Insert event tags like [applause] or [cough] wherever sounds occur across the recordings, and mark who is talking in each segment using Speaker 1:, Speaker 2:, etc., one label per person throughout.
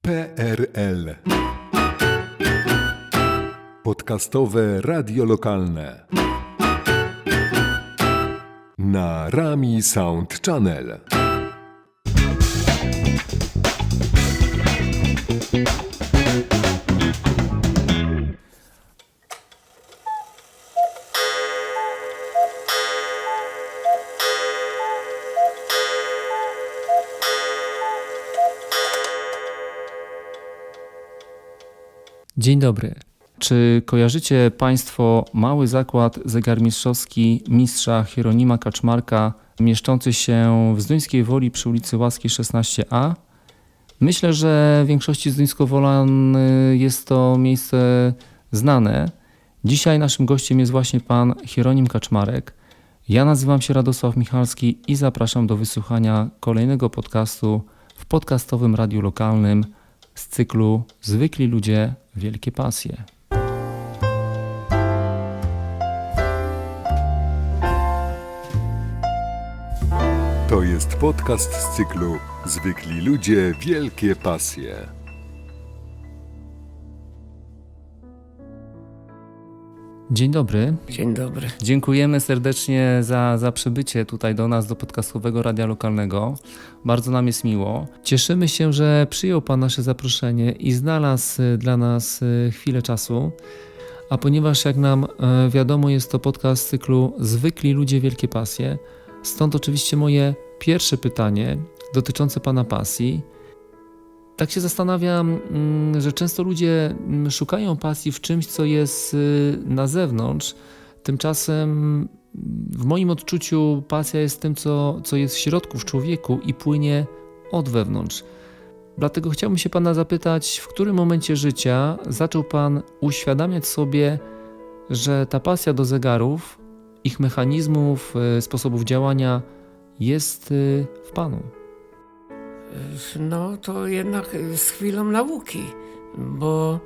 Speaker 1: PRL Podcastowe radio lokalne na Rami Sound Channel.
Speaker 2: Dzień dobry. Czy kojarzycie Państwo mały zakład zegarmistrzowski mistrza Hieronima Kaczmarka, mieszczący się w Zduńskiej Woli przy ulicy Łaskiej 16a? Myślę, że większości Zduńskowolan jest to miejsce znane. Dzisiaj naszym gościem jest właśnie pan Hieronim Kaczmarek. Ja nazywam się Radosław Michalski i zapraszam do wysłuchania kolejnego podcastu w podcastowym radiu lokalnym z cyklu Zwykli ludzie, wielkie pasje.
Speaker 1: To jest podcast z cyklu Zwykli ludzie, wielkie pasje.
Speaker 2: Dzień dobry.
Speaker 3: Dzień dobry.
Speaker 2: Dziękujemy serdecznie za, za przybycie tutaj do nas, do podcastowego radia lokalnego. Bardzo nam jest miło. Cieszymy się, że przyjął Pan nasze zaproszenie i znalazł y, dla nas y, chwilę czasu. A ponieważ, jak nam e, wiadomo, jest to podcast z cyklu Zwykli ludzie, wielkie pasje, stąd oczywiście moje pierwsze pytanie dotyczące Pana pasji. Tak się zastanawiam, mm, że często ludzie mm, szukają pasji w czymś, co jest y, na zewnątrz. Tymczasem w moim odczuciu pasja jest tym, co, co jest w środku, w człowieku i płynie od wewnątrz. Dlatego chciałbym się Pana zapytać, w którym momencie życia zaczął Pan uświadamiać sobie, że ta pasja do zegarów, ich mechanizmów, y, sposobów działania jest y, w Panu?
Speaker 3: No to jednak z chwilą nauki, bo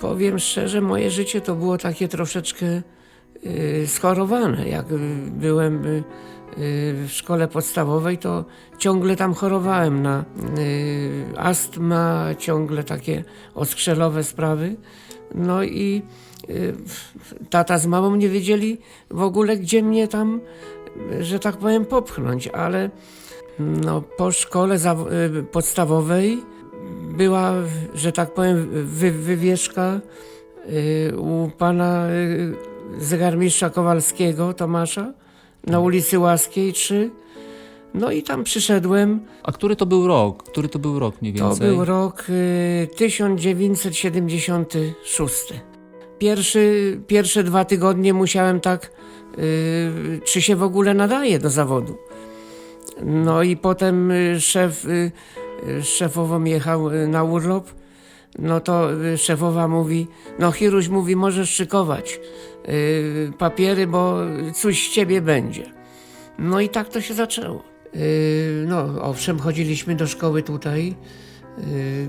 Speaker 3: powiem szczerze, moje życie to było takie troszeczkę y, schorowane. Jak y, byłem y, w szkole podstawowej, to ciągle tam chorowałem na astma, ciągle takie oskrzelowe sprawy. No i tata z mamą nie wiedzieli w ogóle, gdzie mnie tam, że tak powiem, popchnąć, ale no, po szkole y, podstawowej była, że tak powiem, wy- wywieszka y, u pana y, zegarmistrza Kowalskiego, Tomasza, na ulicy Łaskiej 3. No i tam przyszedłem.
Speaker 2: A który to był rok? Który to był rok mniej
Speaker 3: To
Speaker 2: więcej?
Speaker 3: był rok y, 1976. Pierwszy, pierwsze dwa tygodnie musiałem tak, czy się w ogóle nadaje do zawodu. No i potem y, szef, y, y, szefowo jechał na urlop. No to szefowa mówi, no Hiruś mówi, możesz szykować papiery, bo coś z ciebie będzie. No i tak to się zaczęło. No, owszem, chodziliśmy do szkoły tutaj,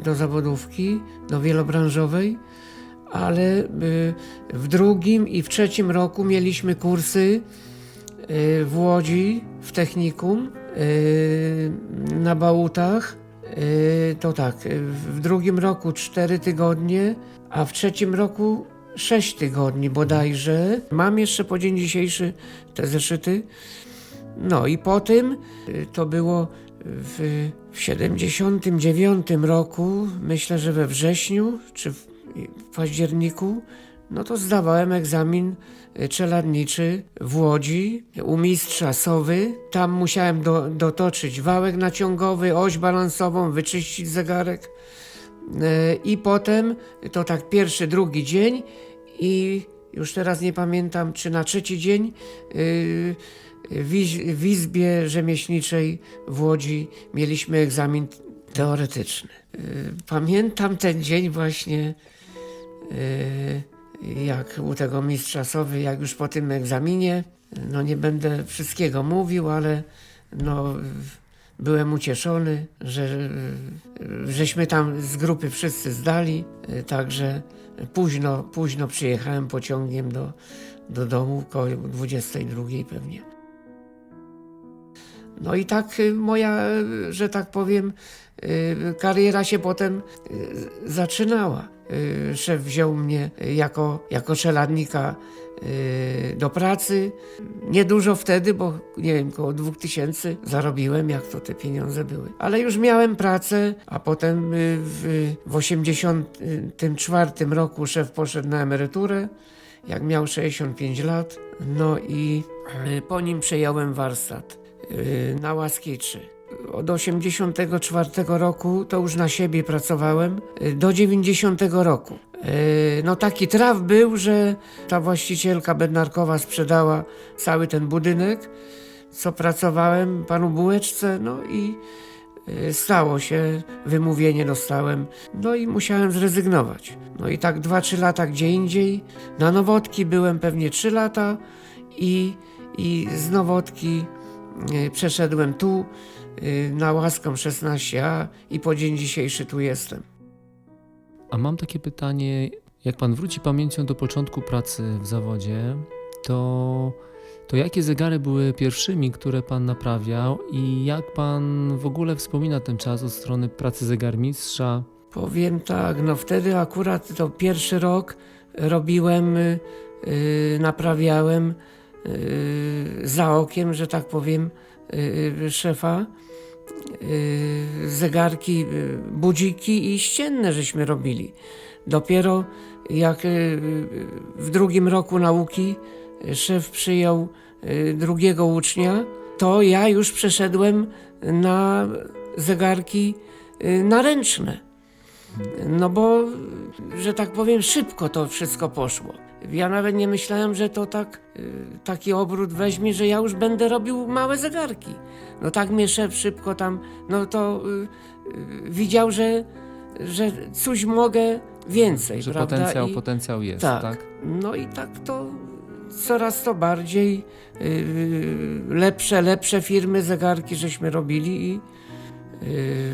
Speaker 3: do zawodówki, do wielobranżowej, ale w drugim i w trzecim roku mieliśmy kursy w Łodzi, w technikum, na Bałutach. Y, To tak, w drugim roku cztery tygodnie, a w trzecim roku sześć tygodni bodajże. Mam jeszcze po dzień dzisiejszy te zeszyty. No i po tym y, to było w, w 79 roku, myślę, że we wrześniu czy w, październiku, no to zdawałem egzamin czeladniczy w Łodzi u mistrza Sowy. Tam musiałem do, dotoczyć wałek naciągowy, oś balansową, wyczyścić zegarek. E, I potem to tak pierwszy, drugi dzień i już teraz nie pamiętam, czy na trzeci dzień yy, w, Iz- w Izbie Rzemieślniczej w Łodzi mieliśmy egzamin teoretyczny. Pamiętam ten dzień właśnie, jak u tego mistrza Sowy, jak już po tym egzaminie, no nie będę wszystkiego mówił, ale no byłem ucieszony, że żeśmy tam z grupy wszyscy zdali, także późno, późno przyjechałem pociągiem do, do domu, koło 22 pewnie. No i tak moja, że tak powiem, kariera się potem y, zaczynała. Y, Szef wziął mnie jako, jako czeladnika y, do pracy. Niedużo wtedy, bo nie wiem, około dwóch tysięcy zarobiłem, jak to te pieniądze były. Ale już miałem pracę, a potem y, w, w 84 roku szef poszedł na emeryturę, jak miał 65 lat. No i y, po nim przejąłem warsztat y, na Łaskiej 3. Od 84 roku to już na siebie pracowałem y, do 90 roku. Y, No taki traf był, że ta właścicielka Bednarkowa sprzedała cały ten budynek, co pracowałem panu Bułeczce, no i y, stało się, wymówienie dostałem, no i musiałem zrezygnować. No i tak 2-3 lata gdzie indziej. Na Nowotki byłem pewnie 3 lata i, i z Nowotki przeszedłem tu na Łaską 16A i po dzień dzisiejszy tu jestem.
Speaker 2: A mam takie pytanie, jak pan wróci pamięcią do początku pracy w zawodzie, to, to jakie zegary były pierwszymi, które pan naprawiał i jak pan w ogóle wspomina ten czas od strony pracy zegarmistrza?
Speaker 3: Powiem tak, no wtedy akurat to pierwszy rok robiłem, y, y, naprawiałem y, za okiem, że tak powiem, y, y, szefa. Y, zegarki, y, budziki i ścienne żeśmy robili. Dopiero jak y, y, w drugim roku nauki y, szef przyjął y, drugiego ucznia, to ja już przeszedłem na zegarki y, naręczne. No bo, że tak powiem, szybko to wszystko poszło. Ja nawet nie myślałem, że to tak, y, taki obrót weźmie, że ja już będę robił małe zegarki. No tak mnie szef szybko tam, no to y, y, widział, że, że coś mogę więcej,
Speaker 2: Że
Speaker 3: prawda?
Speaker 2: potencjał,
Speaker 3: I-
Speaker 2: potencjał jest,
Speaker 3: tak.
Speaker 2: tak?
Speaker 3: No i tak to coraz to bardziej yy, lepsze, lepsze firmy, zegarki żeśmy robili i yy,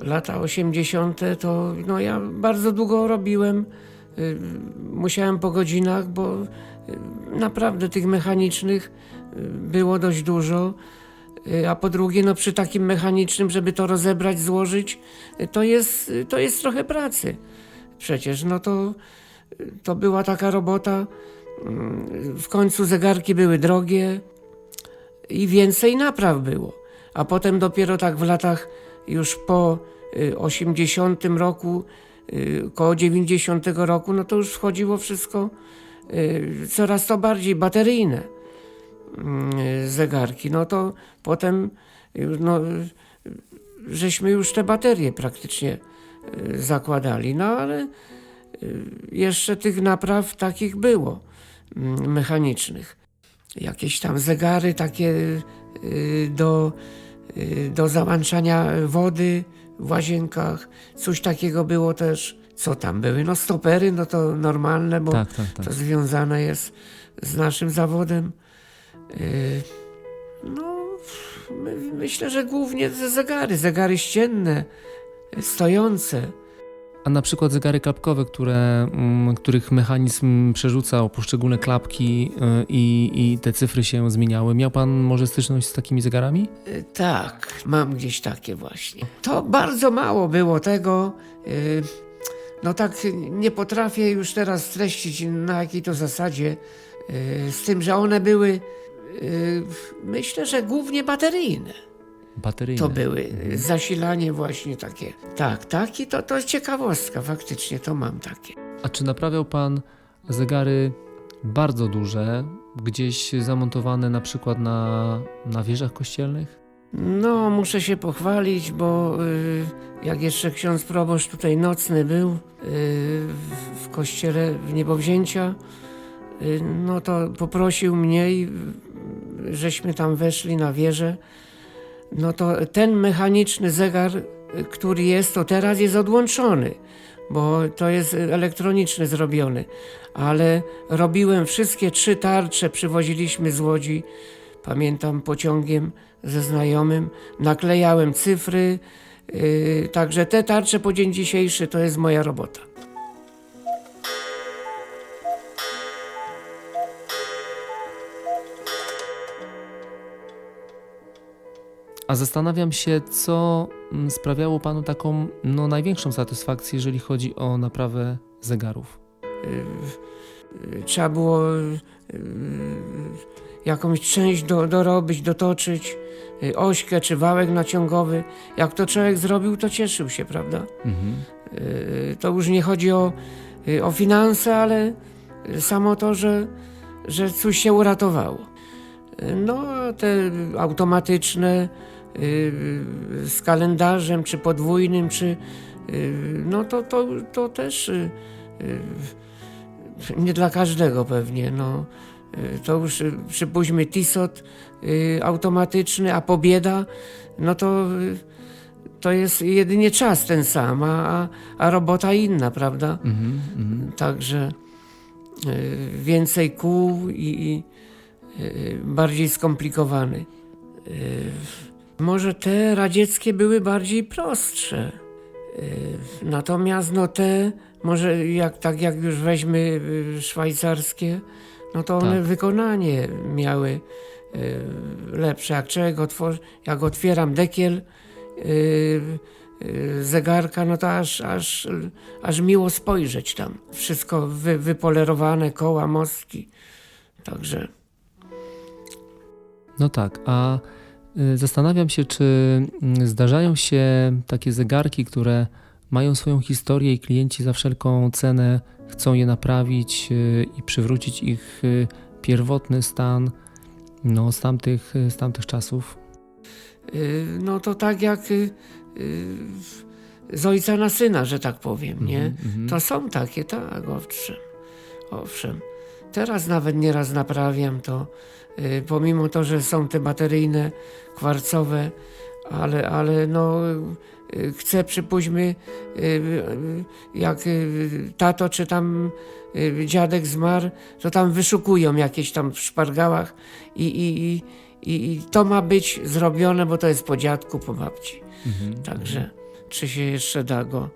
Speaker 3: lata 80. to no ja bardzo długo robiłem. Yy, musiałem po godzinach, bo yy, naprawdę tych mechanicznych yy, było dość dużo. A po drugie, no przy takim mechanicznym, żeby to rozebrać, złożyć, to jest, to jest trochę pracy. Przecież no to, to była taka robota. Mm, W końcu zegarki były drogie i więcej napraw było. A potem dopiero tak w latach już po y, 80 roku, y, koło 90 roku, no to już wchodziło wszystko y, coraz to bardziej bateryjne mm, y, zegarki. No to potem no, y, żeśmy już te baterie praktycznie y, zakładali. No ale y, jeszcze tych napraw takich było mm, mechanicznych. Jakieś tam zegary takie y, do, y, do załączania wody w łazienkach. Coś takiego było też. Co tam były? No stopery, no to normalne, bo
Speaker 2: Tak, tak, tak.
Speaker 3: to związane jest z naszym zawodem. Y, No, my, myślę, że głównie te zegary, zegary ścienne, stojące.
Speaker 2: A na przykład zegary klapkowe, które, mm, których mechanizm przerzucał poszczególne klapki y, i, i te cyfry się zmieniały. Miał pan może styczność z takimi zegarami?
Speaker 3: Y, Tak, mam gdzieś takie właśnie. To bardzo mało było tego. y, No tak nie potrafię już teraz streścić na jakiej to zasadzie. y, Z tym, że one były, myślę, że głównie bateryjne.
Speaker 2: Bateryjne.
Speaker 3: To były y, zasilanie właśnie takie. Tak, tak i to, to jest ciekawostka, faktycznie to mam takie.
Speaker 2: A czy naprawiał pan zegary bardzo duże, gdzieś zamontowane na przykład na, na wieżach kościelnych?
Speaker 3: No, muszę się pochwalić, bo y, jak jeszcze ksiądz proboszcz tutaj nocny był y, w, w kościele w Niebowzięcia, y, no to poprosił mnie, i, y, żeśmy tam weszli na wieżę. No to ten mechaniczny zegar, który jest, to teraz jest odłączony, bo to jest elektroniczny zrobiony. Ale robiłem wszystkie trzy tarcze, przywoziliśmy z Łodzi, pamiętam pociągiem ze znajomym, naklejałem cyfry, yy, także te tarcze po dzień dzisiejszy to jest moja robota.
Speaker 2: A zastanawiam się, co mm, sprawiało panu taką no, największą satysfakcję, jeżeli chodzi o naprawę zegarów.
Speaker 3: Y, Trzeba było y, jakąś część do, dorobić, dotoczyć, y, ośkę czy wałek naciągowy. Jak to człowiek zrobił, to cieszył się, prawda?
Speaker 2: Mhm.
Speaker 3: Y, To już nie chodzi o, y, o finanse, ale y, samo to, że, że coś się uratowało. Y, No, a te automatyczne y, z kalendarzem, czy podwójnym, czy y, no to, to, to też y, y, nie dla każdego pewnie. No. Y, To już y, przypuśćmy Tissot y, automatyczny, a Pobieda, no to y, to jest jedynie czas ten sam, a, a, robota inna, prawda?
Speaker 2: Mhm. Mhm.
Speaker 3: Także y, więcej kół i, i y, bardziej skomplikowany. Y, może te radzieckie były bardziej prostsze. Y, natomiast no te, może jak, tak jak już weźmy y, szwajcarskie, no to one
Speaker 2: Tak.
Speaker 3: wykonanie miały y, lepsze. Jak człowiek otworzy, jak otwieram dekiel zegarka, no to aż, aż, aż miło spojrzeć tam. Wszystko wy, wypolerowane, koła, mostki. Także
Speaker 2: No tak, a zastanawiam się, czy mm, zdarzają się takie zegarki, które mają swoją historię i klienci za wszelką cenę chcą je naprawić y, i przywrócić ich y, pierwotny stan no, z, tamtych, z tamtych czasów.
Speaker 3: y, no to tak jak y, y, z ojca na syna, że tak powiem, nie?
Speaker 2: Mhm, mhm.
Speaker 3: To są takie, tak, owszem. Owszem. Teraz nawet nieraz naprawiam to, y, pomimo to, że są te bateryjne, kwarcowe, ale, ale no y, chcę, przypuśćmy, y, jak tato czy tam dziadek zmarł, to tam wyszukują jakieś tam w szpargałach i, i, i, i, i to ma być zrobione, bo to jest po dziadku, po babci.
Speaker 2: Mhm,
Speaker 3: Także czy się jeszcze da go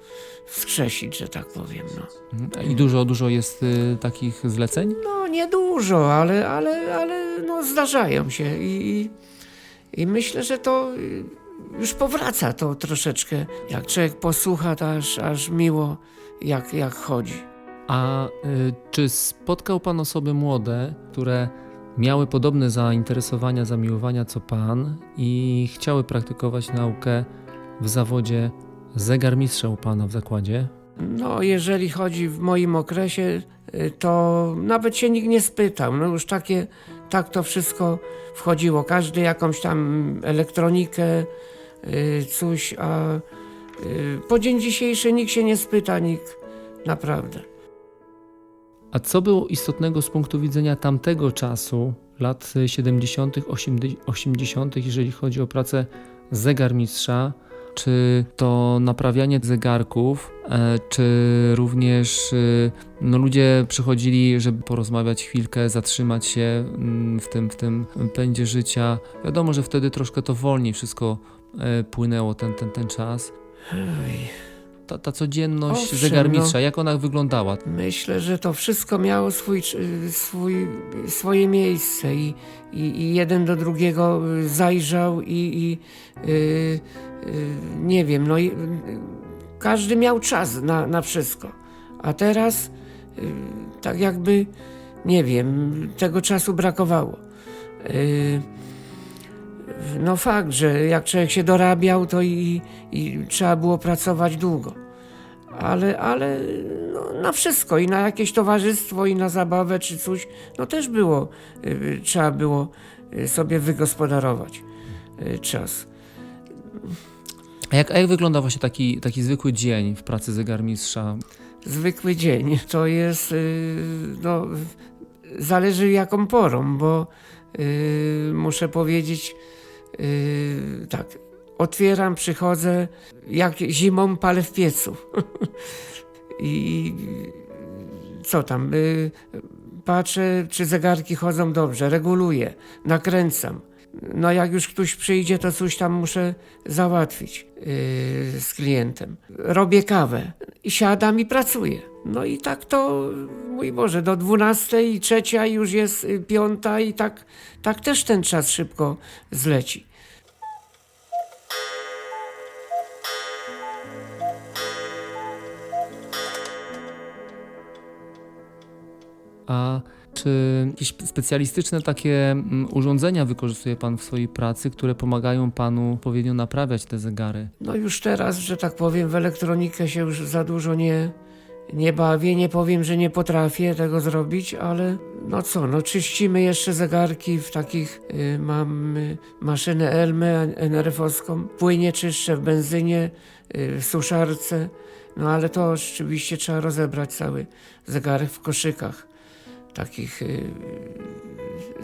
Speaker 3: wskrzesić, że tak powiem. No,
Speaker 2: mhm. I dużo, dużo jest y, takich zleceń?
Speaker 3: no niedużo, ale, ale, ale no, zdarzają się i, i, i myślę, że to y, już powraca to troszeczkę. Jak człowiek posłucha, to aż, aż miło jak, jak chodzi.
Speaker 2: A y, czy spotkał Pan osoby młode, które miały podobne zainteresowania, zamiłowania co Pan i chciały praktykować naukę w zawodzie zegarmistrza u Pana w zakładzie?
Speaker 3: No, jeżeli chodzi w moim okresie, y, to nawet się nikt nie spytał. No już takie, tak to wszystko wchodziło. Każdy jakąś tam elektronikę, y, coś, a y, po dzień dzisiejszy nikt się nie spyta, nikt naprawdę.
Speaker 2: A co było istotnego z punktu widzenia tamtego czasu, lat 70., 80., jeżeli chodzi o pracę zegarmistrza? Czy to naprawianie zegarków, e, czy również e, no, ludzie przychodzili, żeby porozmawiać chwilkę, zatrzymać się mm, w tym, w tym pędzie życia? Wiadomo, że wtedy troszkę to wolniej wszystko e, płynęło, ten, ten, ten czas. Ta, ta codzienność
Speaker 3: Owszem,
Speaker 2: zegarmistrza,
Speaker 3: no.
Speaker 2: jak ona wyglądała?
Speaker 3: Myślę, że to wszystko miało swój, swój, swoje miejsce i, i, i jeden do drugiego zajrzał i, i y, y, nie wiem, no i, każdy miał czas na, na wszystko. A teraz y, tak jakby, nie wiem, tego czasu brakowało. Y, no fakt, że jak człowiek się dorabiał, to i, i trzeba było pracować długo ale, ale no, na wszystko i na jakieś towarzystwo i na zabawę czy coś, no też było, y, trzeba było y, sobie wygospodarować y, czas.
Speaker 2: A jak, a jak wygląda właśnie taki, taki zwykły dzień w pracy zegarmistrza?
Speaker 3: Zwykły dzień to jest, y, no, zależy jaką porą, bo y, muszę powiedzieć y, tak, otwieram, przychodzę, jak zimą palę w piecu. [laughs] I co tam, y, patrzę, czy zegarki chodzą dobrze, reguluję, nakręcam. No jak już ktoś przyjdzie, to coś tam muszę załatwić yy, z klientem. Robię kawę siadam i pracuję. No i tak to, mój Boże, do 12 i trzecia już jest y, piąta i tak, tak też ten czas szybko zleci.
Speaker 2: A czy jakieś specjalistyczne takie mm, urządzenia wykorzystuje Pan w swojej pracy, które pomagają Panu odpowiednio naprawiać te zegary?
Speaker 3: No już teraz, że tak powiem, w elektronikę się już za dużo nie, nie bawię. Nie powiem, że nie potrafię tego zrobić, ale no co, no czyścimy jeszcze zegarki w takich, y, mam y, maszynę Elmę NRF-owską, płynie czyszczę w benzynie, y, w suszarce, no ale to rzeczywiście trzeba rozebrać cały zegarek w koszykach takich y,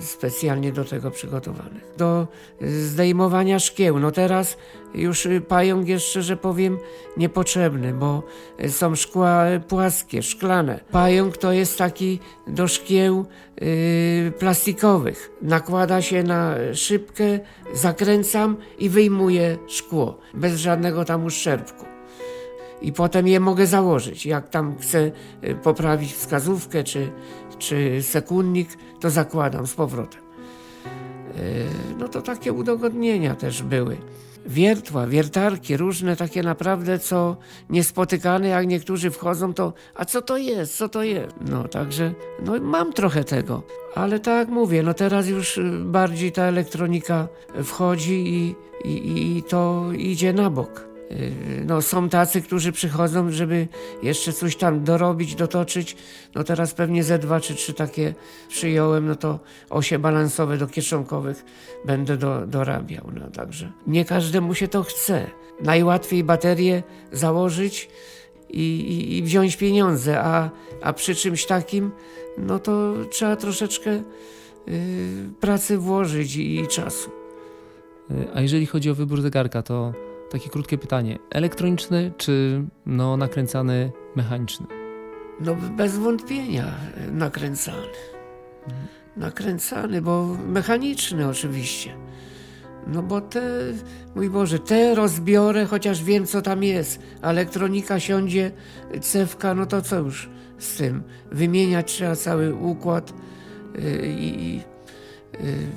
Speaker 3: specjalnie do tego przygotowanych. Do y, zdejmowania szkieł. No teraz już y, pająk jeszcze, że powiem, niepotrzebny, bo są szkła płaskie, szklane. Pająk to jest taki do szkieł y, plastikowych. Nakłada się na szybkę, zakręcam i wyjmuję szkło, bez żadnego tam uszczerbku i potem je mogę założyć. Jak tam chcę poprawić wskazówkę czy, czy sekundnik, to zakładam z powrotem. Y, No to takie udogodnienia też były. Wiertła, wiertarki, różne takie naprawdę, co niespotykane, jak niektórzy wchodzą, to a co to jest, co to jest? No także, no mam trochę tego, ale tak mówię, no teraz już y, bardziej ta elektronika wchodzi i, i, i to idzie na bok. Yy, No, są tacy, którzy przychodzą, żeby jeszcze coś tam dorobić, dotoczyć. No teraz pewnie ze dwa czy trzy takie przyjąłem, no to osie balansowe do kieszonkowych będę do, dorabiał. No, także nie każdemu się to chce. Najłatwiej baterię założyć i, i, i wziąć pieniądze, a, a przy czymś takim, no to trzeba troszeczkę yy, pracy włożyć i, i czasu.
Speaker 2: Y, A jeżeli chodzi o wybór zegarka, to takie krótkie pytanie. Elektroniczny czy no, nakręcany mechaniczny?
Speaker 3: No bez wątpienia e, nakręcany. Nakręcany, bo mechaniczny oczywiście. No bo te, mój Boże, te rozbiorę, chociaż wiem co tam jest. Elektronika siądzie, cewka, no to co już z tym? Wymieniać trzeba cały układ y, i i, y,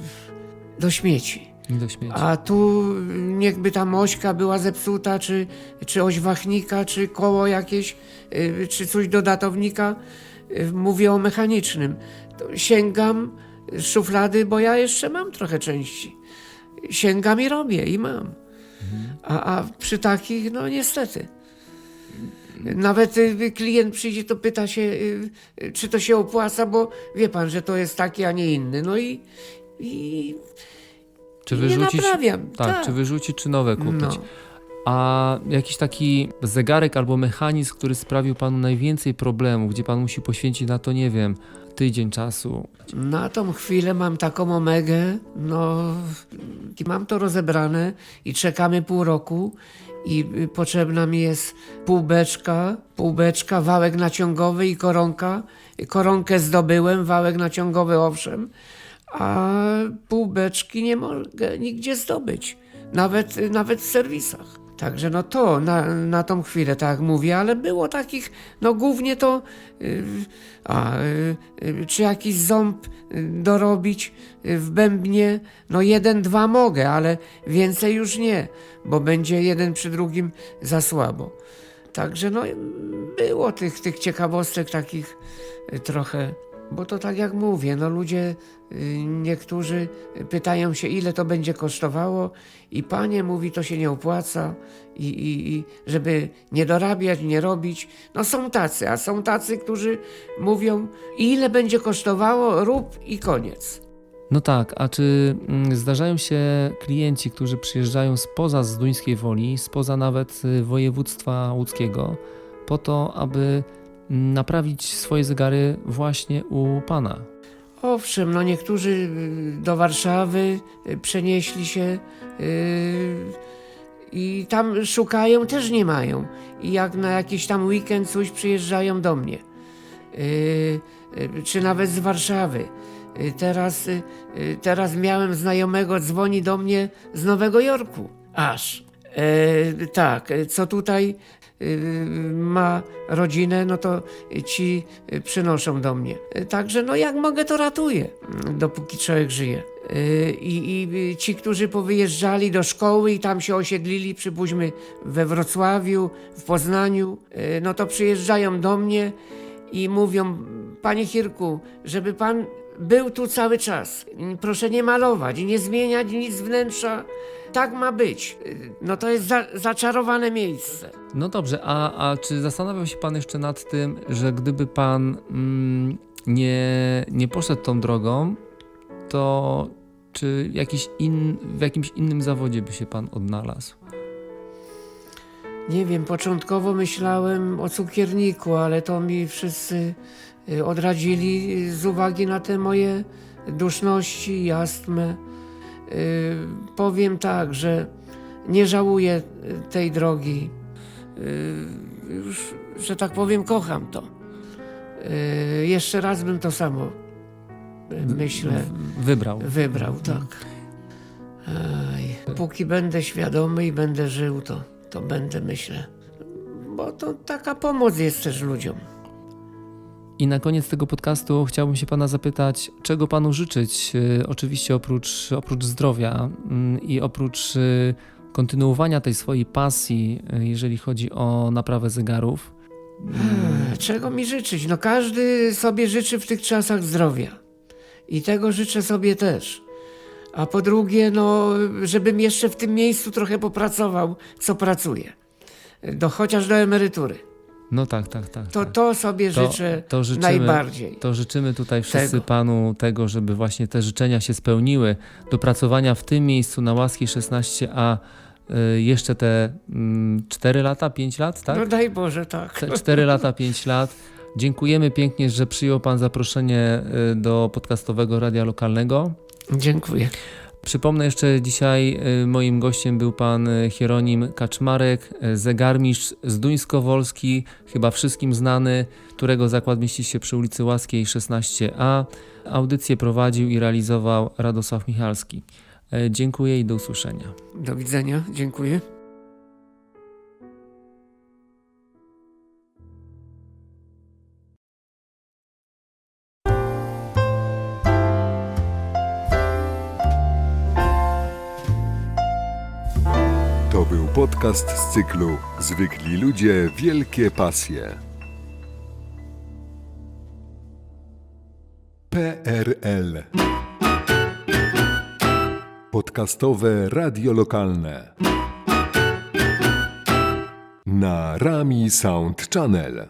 Speaker 3: do śmieci.
Speaker 2: Do śmieci.
Speaker 3: A tu niechby ta mośka była zepsuta, czy, czy oś wachnika, czy koło jakieś, y, czy coś do datownika. Y, Mówię o mechanicznym. To sięgam z szuflady, bo ja jeszcze mam trochę części. Sięgam i robię i mam. A, a przy takich, no niestety. Nawet y, klient przyjdzie, to pyta się, y, y, czy to się opłaca, bo wie pan, że to jest taki, a nie inny. No i, i
Speaker 2: Czy
Speaker 3: nie
Speaker 2: wyrzucić?
Speaker 3: naprawiam.
Speaker 2: Tak,
Speaker 3: tak.
Speaker 2: czy wyrzucić, czy nowe kupić?
Speaker 3: No.
Speaker 2: A jakiś taki zegarek albo mechanizm, który sprawił panu najwięcej problemów, gdzie pan musi poświęcić na to, nie wiem, tydzień czasu.
Speaker 3: Na tą chwilę mam taką omegę, no i mam to rozebrane i czekamy pół roku i potrzebna mi jest półbeczka, półbeczka, wałek naciągowy i koronka. Koronkę zdobyłem, wałek naciągowy owszem, a półbeczki nie mogę nigdzie zdobyć, nawet, nawet w serwisach. Także no to na, na tą chwilę, tak mówię, ale było takich, no głównie to, y, a, y, y, czy jakiś ząb y, dorobić y, w bębnie, no jeden, dwa mogę, ale więcej już nie, bo będzie jeden przy drugim za słabo. Także no było tych, tych ciekawostek takich y, trochę, bo to tak jak mówię, no ludzie y, niektórzy pytają się ile to będzie kosztowało i panie mówi to się nie opłaca i, i, i żeby nie dorabiać, nie robić. No są tacy, a są tacy, którzy mówią ile będzie kosztowało, rób i koniec.
Speaker 2: No tak, a czy mm, zdarzają się klienci, którzy przyjeżdżają spoza Zduńskiej Woli, spoza nawet y, województwa łódzkiego, po to, aby naprawić swoje zegary właśnie u pana?
Speaker 3: Owszem, no niektórzy y, do Warszawy y, przenieśli się y, i tam szukają, też nie mają. I jak na jakiś tam weekend coś przyjeżdżają do mnie. Y, y, czy nawet z Warszawy. Y, Teraz, y, y, teraz miałem znajomego, dzwoni do mnie z Nowego Jorku. Aż. E, tak, co tutaj ma rodzinę, no to ci y, przynoszą do mnie. Także no jak mogę, to ratuję, dopóki człowiek żyje. E, I, I ci, którzy powyjeżdżali do szkoły i tam się osiedlili, przypuśćmy we Wrocławiu, w Poznaniu, no to przyjeżdżają do mnie i mówią, panie Hirku, żeby pan był tu cały czas. Proszę nie malować, nie zmieniać nic wnętrza. Tak ma być. No to jest za, zaczarowane miejsce.
Speaker 2: No dobrze, a, a czy zastanawiał się pan jeszcze nad tym, że gdyby pan mm, nie, nie poszedł tą drogą, to czy jakiś in, w jakimś innym zawodzie by się pan odnalazł?
Speaker 3: Nie wiem, początkowo myślałem o cukierniku, ale to mi wszyscy y, odradzili z uwagi na te moje duszności i astmę. Y, Powiem tak, że nie żałuję y, tej drogi. Y, Już, że tak powiem, kocham to. Jeszcze raz bym to samo, myślę,
Speaker 2: Wybrał.
Speaker 3: wybrał, tak. Aj, póki będę świadomy i będę żył, to, to będę, myślę. Bo to taka pomoc jest też ludziom.
Speaker 2: I na koniec tego podcastu chciałbym się pana zapytać, czego panu życzyć? Y, Oczywiście oprócz, oprócz zdrowia mm, i oprócz y, kontynuowania tej swojej pasji, y, jeżeli chodzi o naprawę zegarów.
Speaker 3: Ech, Czego mi życzyć? No każdy sobie życzy w tych czasach zdrowia. I tego życzę sobie też. A po drugie, no, żebym jeszcze w tym miejscu trochę popracował, co pracuję. Do, chociaż do emerytury.
Speaker 2: No tak, tak, tak.
Speaker 3: To,
Speaker 2: tak.
Speaker 3: to sobie
Speaker 2: To-
Speaker 3: życzę
Speaker 2: to życzymy-
Speaker 3: najbardziej.
Speaker 2: To życzymy tutaj wszyscy
Speaker 3: Tego.
Speaker 2: Panu tego, żeby właśnie te życzenia się spełniły. Do pracowania w tym miejscu na łaski 16a y, jeszcze te mm, 4 lata, 5 lat, tak?
Speaker 3: No daj Boże, tak.
Speaker 2: Te 4 lata, 5 lat. Dziękujemy pięknie, że przyjął Pan zaproszenie y, do podcastowego radia lokalnego.
Speaker 3: Dziękuję.
Speaker 2: Przypomnę jeszcze dzisiaj y, moim gościem był pan y, Hieronim Kaczmarek, y, zegarmistrz z Duńsko-Wolski, chyba wszystkim znany, którego zakład mieści się przy ulicy Łaskiej 16a. Audycję prowadził i realizował Radosław Michalski. Dziękuję i do usłyszenia.
Speaker 3: Do widzenia. Dziękuję.
Speaker 1: Podcast z cyklu Zwykli ludzie, wielkie pasje. PRL Podcastowe radio lokalne na Rami Sound Channel.